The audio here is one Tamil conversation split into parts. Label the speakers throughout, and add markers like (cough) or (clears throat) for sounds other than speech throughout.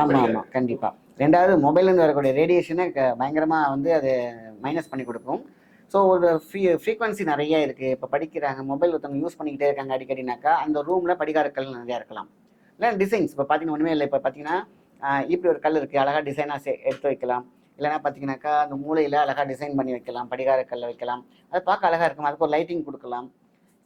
Speaker 1: ஆமாம் ஆமாம் கண்டிப்பாக ரெண்டாவது மொபைல்லேருந்து வரக்கூடிய ரேடியேஷனை பயங்கரமாக வந்து அது மைனஸ் பண்ணி கொடுக்கும். ஸோ ஒரு ஃப்ரீ ஃப்ரீக்வன்சி நிறைய இருக்குது இப்போ படிக்கிறாங்க மொபைல் ஒருத்தவங்க யூஸ் பண்ணிக்கிட்டே இருக்காங்க அடிக்கடினாக்கா அந்த ரூமில் படிகாரக்கல் நிறையா இருக்கலாம். இல்லை டிசைன்ஸ் இப்போ பார்த்தீங்கன்னா ஒன்றுமே இல்லை. இப்போ பார்த்தீங்கன்னா இப்படி ஒரு கல் இருக்குது அழகாக டிசைனாக எடுத்து வைக்கலாம். இல்லைன்னா பார்த்தீங்கன்னாக்கா அந்த மூலையில் அழகாக டிசைன் பண்ணி வைக்கலாம். படிகார வைக்கலாம். அது பார்க்க அழகாக இருக்கும். அதுக்கு ஒரு லைட்டிங் கொடுக்கலாம்.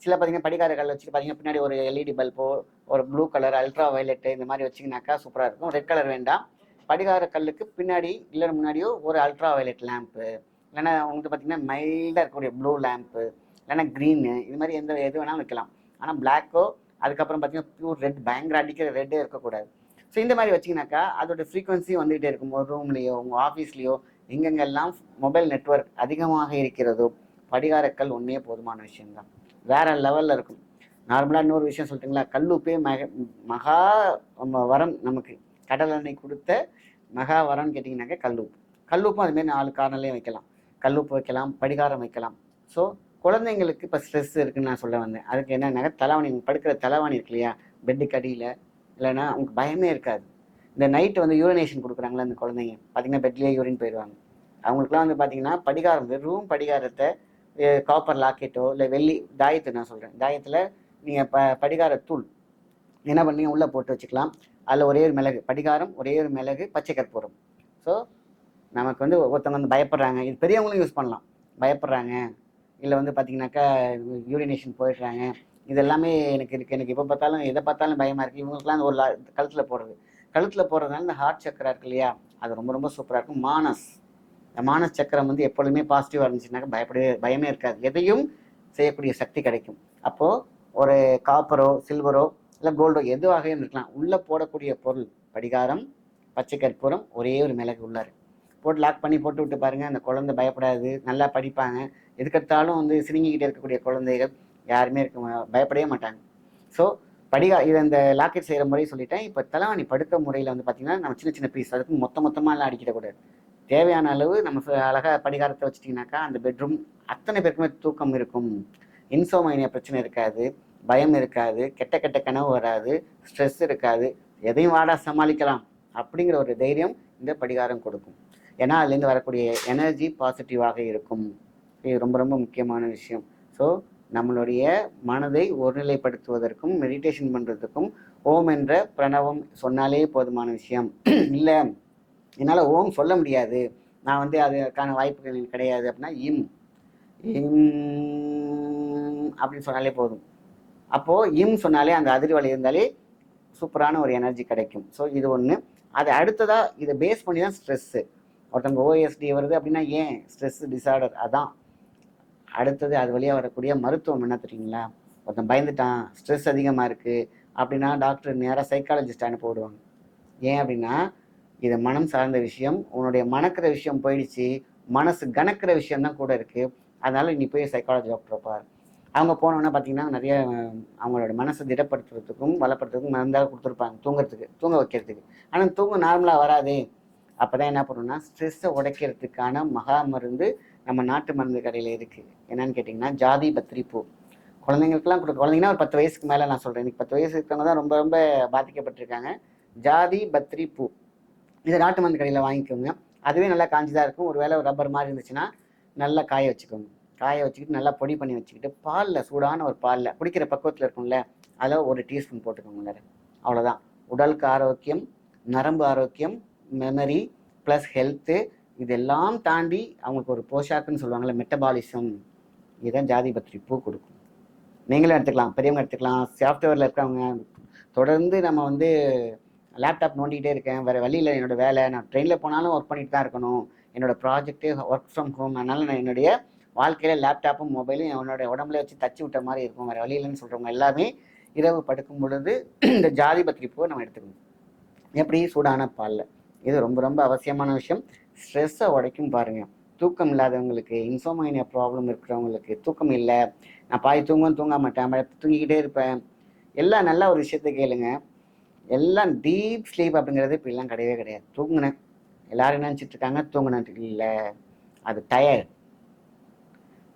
Speaker 1: சில பார்த்தீங்கன்னா படிகார கல் வச்சுட்டு பார்த்தீங்கன்னா பின்னாடி ஒரு எல்இடி பல்போ ஒரு ப்ளூ கலர் அல்ட்ரா வயலட் இந்த மாதிரி வச்சிங்கனாக்கா சூப்பராக இருக்கும். ரெட் கலர் வேண்டாம். படிகார கல்லுக்கு பின்னாடி இல்லை முன்னாடியோ ஒரு அல்ட்ரா வயலட் லேம்ப்பு இல்லைன்னா உங்களுக்கு பார்த்தீங்கன்னா மைல்டாக இருக்கக்கூடிய ப்ளூ லேம்ப்பு இல்லைன்னா க்ரீனு இது மாதிரி எந்த எது வேணாலும் வைக்கலாம். ஆனால் பிளாக்கோ அதுக்கப்புறம் பார்த்தீங்கன்னா பியூர் ரெட் பயங்கர அடிக்கிற ரெட்டே இருக்கக்கூடாது. ஸோ இந்த மாதிரி வச்சிங்கனாக்கா அதோட ஃப்ரீக்வன்சி வந்துகிட்டே இருக்கும். ஒரு ரூம்லேயோ உங்கள் ஆஃபீஸ்லேயோ எங்கெங்கெல்லாம் மொபைல் நெட்வொர்க் அதிகமாக இருக்கிறதோ படிகாரக்கல் ஒன்றே போதுமான விஷயம்தான். வேற லெவலில் இருக்கும். நார்மலாக இன்னொரு விஷயம் சொல்லிட்டுங்களா கல்லுப்பே மக மகா வரம் நமக்கு கடல் எண்ணெய் கொடுத்த மகா வரம்னு கேட்டிங்கனாக்கா கல்லுப்பு. கல்லுப்பும் அதுமாரி நாலு காரணலையும் வைக்கலாம். கல்லுப்பு வைக்கலாம் படிகாரம் வைக்கலாம். ஸோ குழந்தைங்களுக்கு இப்போ ஸ்ட்ரெஸ் இருக்குன்னு நான் சொல்ல வந்தேன். அதுக்கு என்னன்னாக்கா தலைவாணி படுக்கிற தலைவாணி இருக்கு இல்லையா? பெட்டுக்கு அடியில். இல்லைன்னா அவங்களுக்கு பயமே இருக்காது. இந்த நைட்டு வந்து யூரினேஷன் கொடுக்குறாங்களே அந்த குழந்தைங்க. பார்த்தீங்கன்னா பெட்லேயே யூரின் போயிடுவாங்க. அவங்களுக்குலாம் வந்து பார்த்தீங்கன்னா படிகாரம் வெறும் படிகாரத்தை காப்பர் லாக்கெட்டோ இல்லை வெள்ளி தாயத்தை நான் சொல்கிறேன் தாயத்தில் நீங்கள் ப படிகார தூள் என்ன பண்ணி உள்ளே போட்டு வச்சுக்கலாம். அதில் ஒரே ஒரு மிளகு படிகாரம் ஒரே ஒரு மிளகு பச்சை கற்பூரம். ஸோ நமக்கு வந்து ஒருத்தவங்க வந்து பயப்படுறாங்க. இது பெரியவங்களும் யூஸ் பண்ணலாம். பயப்படுறாங்க. இல்லை வந்து பார்த்தீங்கன்னாக்கா யூரினேஷன் போயிடுறாங்க. இது எல்லாமே எனக்கு இருக்குது எனக்கு எப்போ பார்த்தாலும் எதை பார்த்தாலும் பயமாக இருக்குது இவங்களுக்குலாம் ஒரு கழுத்தில் போடுறது. கழுத்தில் போடுறதுனால இந்த ஹார்ட் சக்கரா இருக்கு இல்லையா? அது ரொம்ப ரொம்ப சூப்பராக இருக்கும். மானஸ். இந்த மானஸ் சக்கரம் வந்து எப்பொழுதுமே பாசிட்டிவாக இருந்துச்சுனாக்கா பயப்படவே பயமே இருக்காது. எதையும் செய்யக்கூடிய சக்தி கிடைக்கும். அப்போது ஒரு காப்பரோ சில்வரோ இல்லை கோல்டோ எதுவாக இருக்கலாம். உள்ளே போடக்கூடிய பொருள் படிகாரம் பச்சை கற்பூரம் ஒரே ஒரு மிளகு உள்ளார். போட்டு லாக் பண்ணி போட்டு விட்டு பாருங்கள் அந்த குழந்தை பயப்படாது. நல்லா படிப்பாங்க. எதுக்கெடுத்தாலும் வந்து சினிங்கிக்கிட்டே இருக்கக்கூடிய குழந்தைகள் யாருமே இருக்க மா- பயப்படவே மாட்டாங்க. ஸோ படிகா இது அந்த லாக்கெட் செய்கிற முறை சொல்லிட்டேன். இப்போ தலைவாணி படுக்க முறையில் வந்து பார்த்திங்கன்னா நம்ம சின்ன சின்ன பீஸ் அதுக்கு மொத்த மொத்தமாக எல்லாம் அடிக்கிடக்கூடாது. தேவையான அளவு நம்ம ச- படிகாரத்தை வச்சிட்டிங்கனாக்கா அந்த பெட்ரூம் அத்தனை பேருக்குமே தூக்கம் இருக்கும். இன்சோமைனியா பிரச்சனை இருக்காது பயம் இருக்காது கெட்ட கெட்ட கனவு வராது ஸ்ட்ரெஸ் இருக்காது. எதையும் வாடா சமாளிக்கலாம் அப்படிங்கிற ஒரு தைரியம் இந்த படிகாரம் கொடுக்கும். ஏன்னா அதுலேருந்து வரக்கூடிய எனர்ஜி பாசிட்டிவாக இருக்கும். இது ரொம்ப ரொம்ப முக்கியமான விஷயம். ஸோ நம்மளுடைய மனதை ஒருநிலைப்படுத்துவதற்கும் மெடிடேஷன் பண்ணுறதுக்கும் ஓம் என்ற பிரணவம் சொன்னாலே போதுமான விஷயம். (clears throat) இல்லை என்னால் ஓம் சொல்ல முடியாது. நான் வந்து அதுக்கான வாய்ப்புகள் எனக்கு கிடையாது அப்படின்னா இம். இம் அப்படின்னு சொன்னாலே போதும். அப்போது இம் சொன்னாலே அந்த அதிர்வலை இருந்தாலே சூப்பரான ஒரு எனர்ஜி கிடைக்கும். ஸோ இது ஒன்று அது அடுத்ததாக இதை பேஸ் பண்ணி தான் ஸ்ட்ரெஸ்ஸு ஒருத்தவங்க ஓஎஸ்டி வருது அப்படின்னா ஏன்? ஸ்ட்ரெஸ் டிசார்டர் அதான். அடுத்தது அது வழியாக வரக்கூடிய மருத்துவம் என்ன தெரியுங்களா? ஒருத்தன் பயந்துட்டான் ஸ்ட்ரெஸ் அதிகமாக இருக்குது அப்படின்னா டாக்டர் நேராக சைக்காலஜிஸ்ட் அனுப்பி விடுவாங்க. ஏன் அப்படின்னா இது மனம் சார்ந்த விஷயம். உன்னுடைய மணக்கிற விஷயம் போயிடுச்சு. மனசு கணக்கிற விஷயம் தான் கூட இருக்குது அதனால் நீ போய் சைக்காலஜி டாக்டரை பார். அவங்க போனோன்னா பார்த்தீங்கன்னா நிறைய அவங்களோட மனசை திடப்படுத்துறதுக்கும் வளப்படுத்துறதுக்கும் மருந்தாக கொடுத்துருப்பாங்க தூங்குறதுக்கு தூங்க வைக்கிறதுக்கு. ஆனால் தூங்க நார்மலாக வராதே. அப்போ தான் என்ன பண்ணணும்னா ஸ்ட்ரெஸ்ஸை உடைக்கிறதுக்கான மகா மருந்து நம்ம நாட்டு மருந்து கடையில் இருக்குது என்னன்னு கேட்டிங்கன்னா ஜாதி பத்திரி பூ குழந்தைங்களுக்குலாம் கொடுக்க குழந்தைங்கன்னா ஒரு பத்து வயசுக்கு மேலே நான் சொல்கிறேன் இன்றைக்கி பத்து வயசு இருக்கவங்க தான் ரொம்ப ரொம்ப பாதிக்கப்பட்டிருக்காங்க. ஜாதி பத்ரி பூ இதை நாட்டு மருந்து கடையில் வாங்கிக்கோங்க. அதுவே நல்லா காஞ்சி தான் இருக்கும் ஒரு வேளை ரப்பர் மாதிரி இருந்துச்சுன்னா நல்லா காய வச்சுக்கோங்க. காய வச்சுக்கிட்டு நல்லா பொடி பண்ணி வச்சுக்கிட்டு பாலில் சூடான ஒரு பாலில் குடிக்கிற பக்குவத்தில் இருக்கும்ல அதில் ஒரு டீஸ்பூன் போட்டுக்கோங்க உள்ளார அவ்வளோதான் உடலுக்கு ஆரோக்கியம் நரம்பு ஆரோக்கியம் மெமரி ப்ளஸ் ஹெல்த்து இதெல்லாம் தாண்டி அவங்களுக்கு ஒரு போஷாக்குன்னு சொல்லுவாங்கள்ல மெட்டபாலிசம் இதுதான் ஜாதி பத்திரி பூ கொடுக்கும். நீங்களும் எடுத்துக்கலாம் பெரியவங்க எடுத்துக்கலாம். சாஃப்ட்வேரில் இருக்கவங்க தொடர்ந்து நம்ம வந்து லேப்டாப் நோண்டிகிட்டே இருக்கேன். வேறு வழியில் என்னோட வேலை. நான் ட்ரெயினில் போனாலும் ஒர்க் பண்ணிட்டு தான் இருக்கணும். என்னோடய ப்ராஜெக்ட்டு ஒர்க் ஃப்ரம் ஹோம் அதனால் நான் என்னுடைய வாழ்க்கையில் லேப்டாப்பும் மொபைலும் என்னோட உடம்புல வச்சு தச்சு விட்ட மாதிரி இருக்கும். வேறு வழியிலன்னு சொல்கிறவங்க எல்லாமே இரவு படுக்கும் பொழுது இந்த ஜாதி பத்திரி பூவை நம்ம எடுத்துக்கணும். எப்படி? சூடான பாலில். இது ரொம்ப ரொம்ப அவசியமான விஷயம். ஸ்ட்ரெஸ்ஸை உடைக்கும் பாருங்கள் தூக்கம் இல்லாதவங்களுக்கு இன்சோமைனியா ப்ராப்ளம் இருக்கிறவங்களுக்கு தூக்கம் இல்லை. நான் பாய் தூங்கவும் தூங்க மாட்டேன். தூங்கிக்கிட்டே இருப்பேன். எல்லாம் நல்ல ஒரு விஷயத்த கேளுங்க. எல்லாம் டீப் ஸ்லீப் அப்படிங்கிறது இப்படிலாம் கிடையவே கிடையாது. தூங்கினேன். எல்லாரும் நினச்சிட்டு இருக்காங்க? தூங்கினேன். இல்லை அது டயர்ட்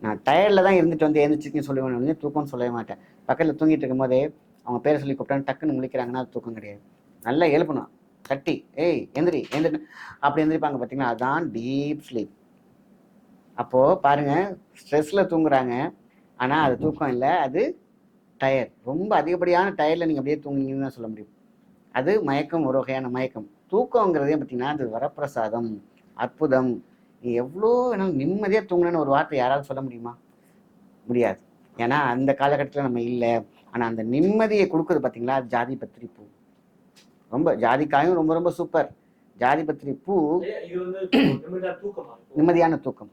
Speaker 1: நான் டயர்டில் தான் இருந்துட்டு வந்து எழுந்திரிச்சிருக்கேன்னு சொல்லுவேன் தூக்கம்னு சொல்லவே மாட்டேன். பக்கத்தில் தூங்கிட்டு இருக்கும்போதே அவங்க பேரை சொல்லி கூப்பிட்டான்னு டக்குன்னு முழிக்கிறாங்கன்னா அது தூக்கம் கிடையாது. நல்லா எழுப்பணும். தட்டி ஏய் எந்திரி எந்திரி அப்படி எந்திரிப்பாங்க பார்த்தீங்களா அதுதான் டீப் ஸ்லீப் அப்போது பாருங்கள் ஸ்ட்ரெஸ்ஸில் தூங்குறாங்க. ஆனால் அது தூக்கம் இல்லை அது டயர் ரொம்ப அதிகப்படியான டயரில் நீங்கள் அப்படியே தூங்குனீங்கன்னு தான் சொல்ல முடியும். அது மயக்கம் ஒரு வகையான மயக்கம். தூக்கங்கிறதே பார்த்தீங்கன்னா அது வரப்பிரசாதம் அற்புதம். நீ எவ்வளோ வேணாலும் நிம்மதியாக தூங்கணும்னு ஒரு வார்த்தை யாராவது சொல்ல முடியுமா? முடியாது. ஏன்னா அந்த காலகட்டத்தில் நம்ம இல்லை. ஆனால் அந்த நிம்மதியை கொடுக்குறது பார்த்தீங்களா ஜாதி பத்திரி பூ. ரொம்ப ஜாதிக்காயும் ரொம்ப ரொம்ப சூப்பர் ஜாதி பத்திரி பூ நிம்மதியான தூக்கம்.